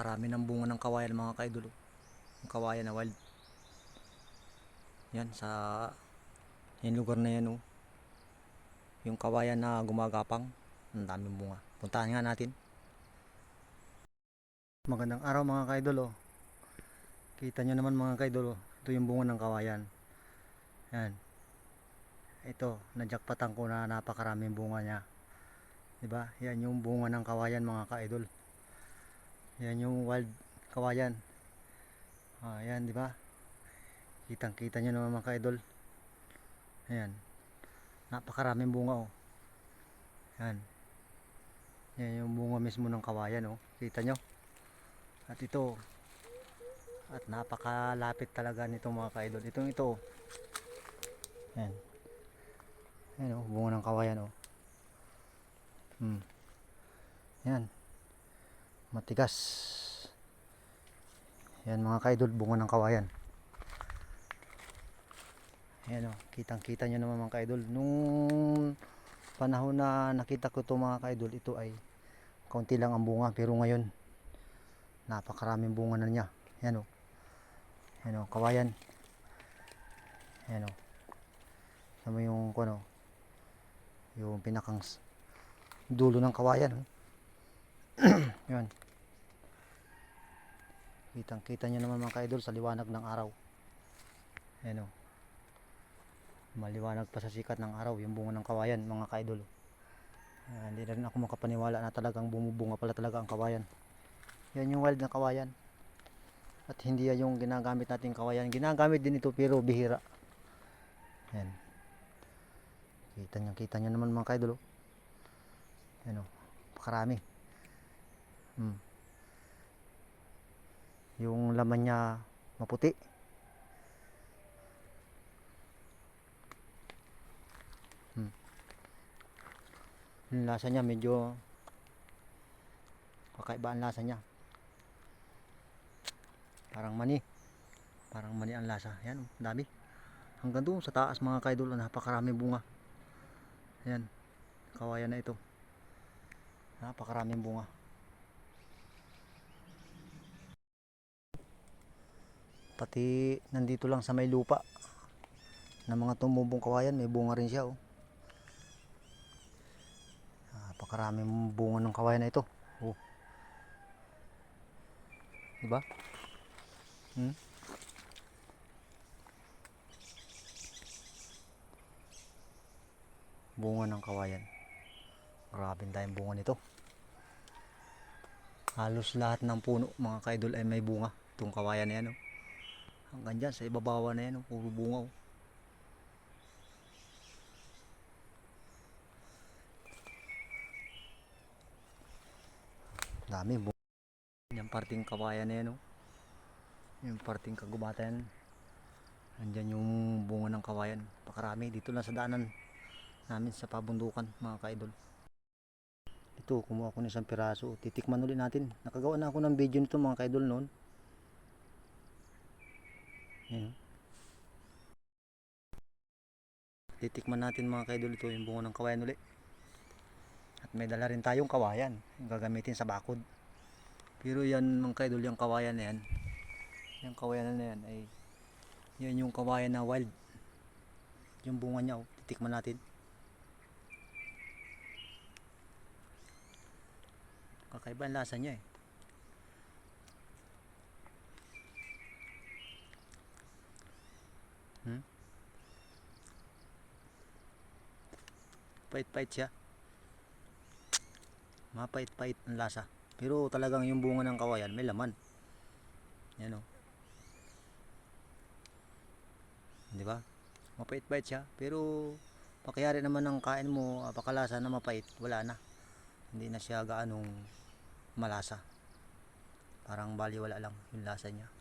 napakarami ng bunga ng kawayan mga kaidol oh. Yung kawayan na wild yan sa yung lugar na yan oh. yung kawayan na gumagapang ang daming bunga puntahan nga natin magandang araw mga kaidol oh. kita nyo naman mga kaidol oh. ito yung bunga ng kawayan yan ito najakpatan ko na napakaraming bunga niya diba yan yung bunga ng kawayan mga kaidol yan yung wild kawayan. Ah, yan diba kitang kita nyo naman mga kaidol. Ayan. Napakaraming bunga oh. Yan yan yung bunga mismo ng kawayan oh. Kita nyo? At ito at napakalapit talaga nito mga kaidol. Itong ito oh. yan yan oh bunga ng kawayan oh. Hmm. yan matigas yan mga kaidol bunga ng kawayan Ayan o, kitang kita nyo naman mga kaidol. Nung panahon na nakita ko ito mga kaidol, ito ay kaunti lang ang bunga. Pero ngayon, napakaraming bunga na niya. Ayan o. Ayan o, kawayan. Ayan o. Sama yung, ano, yung pinakang dulo ng kawayan. oh. Ayan. Kitang kita nyo naman mga kaidol sa liwanag ng araw. Ayan o maliwanag pa sa sikat ng araw yung bunga ng kawayan mga kaidol Ah, hindi na rin ako makapaniwala na talagang bumubunga pala talaga ang kawayan yan yung wild na kawayan at hindi yan yung ginagamit nating kawayan ginagamit din ito pero bihira yan kita nyo kita nyo naman mga kaidol oh. yan o pakarami hmm. Yung laman niya maputi Yung lasa niya medyo kakaiba ang lasa niya. Parang mani. Parang mani ang lasa. Yan, dami. Hanggang doon sa taas mga kaidol, napakarami bunga. Yan. Kawayan na ito. Napakaraming bunga. Pati nandito lang sa may lupa ng mga tumubong kawayan, may bunga rin siya oh. Napakaraming bunga ng kawayan na ito. Oh. Diba? Hmm? Bunga ng kawayan. Grabe tayong bunga nito. Halos lahat ng puno mga kaidol ay may bunga. Itong kawayan na yan. Oh. Hanggang dyan sa ibabawa na yan. Oh. Puro bunga. Oh. Dami bu Yung parting kawayan na yan oh. Yung parting kagubatan. Andyan yung bunga ng kawayan. Pakarami dito lang sa daanan namin sa pabundukan mga kaidol. Ito, kumuha ko ng isang piraso. Titikman ulit natin. Nakagawa na ako ng video nito mga kaidol noon. Yan. oh. Titikman natin mga kaidol ito yung bunga ng kawayan ulit. At may dala rin tayong kawayan. Yung gagamitin sa bakod. Pero yan mga kaidol, yung kawayan na yan. Yung kawayan na yan ay yan yung kawayan na wild. Yung bunga niya, oh, titikman natin. Kakaiba ang lasa niya eh. Hmm? Pait-pait siya. Mapait-pait ang lasa. Pero talagang yung bunga ng kawayan may laman. Yan o. Di ba? Mapait-pait siya. Pero pakiyari naman ng kain mo, pakalasa na mapait, wala na. Hindi na siya gaanong malasa. Parang bali wala lang yung lasa niya.